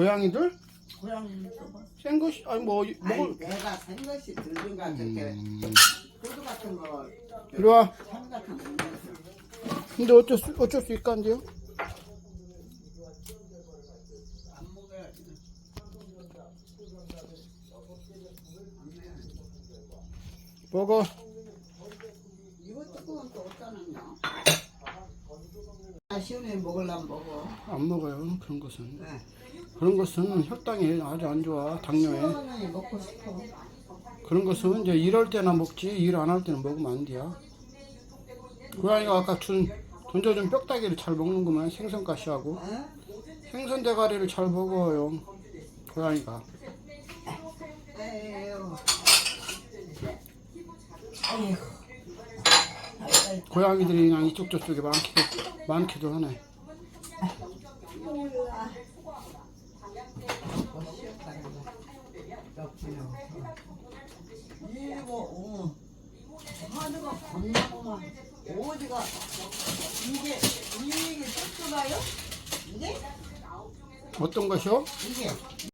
고양이들 고양이 줘봐. 센 것이 아니 뭐 아니 먹을 내가 산 것이 들든가 저렇게 음, 소주 같은 거 이리 와. 참 같은 거 먹는 근데 어쩔 수 어쩔 수 있간데요? 안 먹어야지. 먹어. 이거 조금은 또 어쩌느냐. 아 시원해 먹으려면 먹어. 안 먹어요 그런 것은. 네. 그런 것은 혈당에 아주 안 좋아 당뇨에. 먹고 싶어. 그런 것은 이제 일할 때나 먹지 일 안 할 때는 먹으면 안 돼요. 고양이가 아까 준 던져준 뼈다귀를 잘 먹는구만 생선가시하고 어? 생선 대가리를 잘 먹어요 고양이가 에휴. 에휴. 고양이들이 그냥 이쪽 저쪽에 많기도 많기도 하네. 이거 어. 하늘가 겁나구만. 어디가 이게 이게 쑥쑥가요? 이게 어떤 것이요? 이게